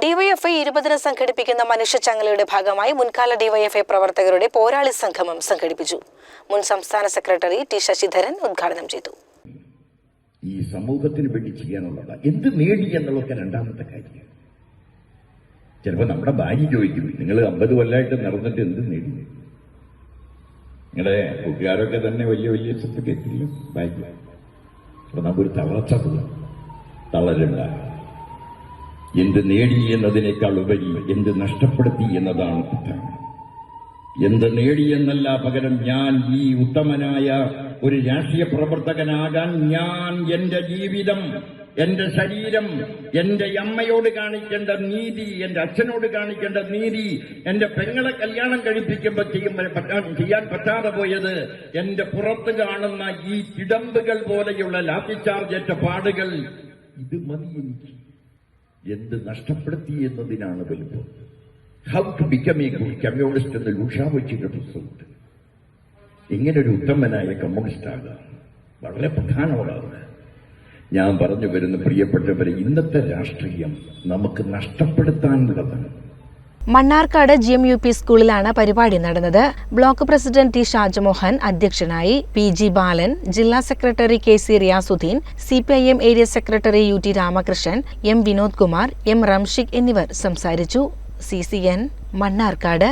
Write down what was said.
DYFI ഇരുപതിന് സംഘടിപ്പിക്കുന്ന മനുഷ്യച്ചങ്ങലയുടെ ഭാഗമായി മുൻകാല ഡിവൈഎഫ്ഐ പ്രവർത്തകരുടെ പോരാളി സംഗമം സംഘടിപ്പിച്ചു. മുൻ സംസ്ഥാന സെക്രട്ടറി ടി ശശിധരൻ ഉദ്ഘാടനം ചെയ്തു. ഈ സമൂഹത്തിന് വേണ്ടി ചെയ്യാനുള്ളതാ എന്ത് നേടി എന്നുള്ളതൊക്കെ രണ്ടാമത്തെ കാര്യം. ചിലപ്പോൾ നമ്മുടെ ഭാര്യ ചോദിക്കും നിങ്ങൾ അമ്പത് കൊല്ലമായിട്ട് നടന്നിട്ട് എന്ത് നേടി? നിങ്ങളുടെ കൂട്ടുകാരൊക്കെ തന്നെ വലിയ വലിയ സർട്ടിഫിക്കറ്റില്ല ഭാര്യ. അപ്പൊ നമുക്കൊരു തളർച്ച തളരണ്ട. എന്ത് നേടി എന്നതിനേക്കാൾ ഉപരി എന്ത് നഷ്ടപ്പെടുത്തി എന്നതാണ് കുറ്റം എന്ത് നേടി എന്നല്ല പകരം ഞാൻ ഈ ഉത്തമനായ ഒരു രാഷ്ട്രീയ പ്രവർത്തകനാകാൻ ഞാൻ എന്റെ ജീവിതം എന്റെ ശരീരം എന്റെ അമ്മയോട് കാണിക്കേണ്ട നീതി എന്റെ അച്ഛനോട് കാണിക്കേണ്ട നീതി എന്റെ പെങ്ങളെ കല്യാണം കഴിപ്പിക്കുമ്പോൾ ചെയ്യുമ്പോൾ ചെയ്യാൻ പറ്റാതെ പോയത് എന്റെ പുറത്ത് കാണുന്ന ഈ കിടമ്പുകൾ പോലെയുള്ള ലാത്തിച്ചാർജ് ഏറ്റ പാടുകൾ. ഇത് മതി എനിക്ക്. എന്ത് നഷ്ടപ്പെടുത്തി എന്നതിനാണ് വലുപ്പം. How to become a good communist എന്ന് ലൂഷാവച്ചിന്റെ പുസ്തകമുണ്ട്. ഇങ്ങനെ ഒരു ഉത്തമനായ കമ്മ്യൂണിസ്റ്റ് ആകാം. വളരെ പ്രധാനമുള്ളതാണ്. ഞാൻ പറഞ്ഞു വരുന്ന പ്രിയപ്പെട്ടവരെ ഇന്നത്തെ രാഷ്ട്രീയം നമുക്ക് നഷ്ടപ്പെടുത്താനുള്ളതാണ്. Mannarkkad G M U P സ്കൂളിലാണ് പരിപാടി നടന്നത്. ബ്ലോക്ക് പ്രസിഡന്റ് ടി ഷാജമോഹൻ അധ്യക്ഷനായി പി ജി ബാലൻ ജില്ലാ secretary K C Riyasuddin C P I M area secretary U T Ramakrishnan M Vinod Kumar M Ramshik എന്നിവർ സംസാരിച്ചു. C C N Mannarkkad.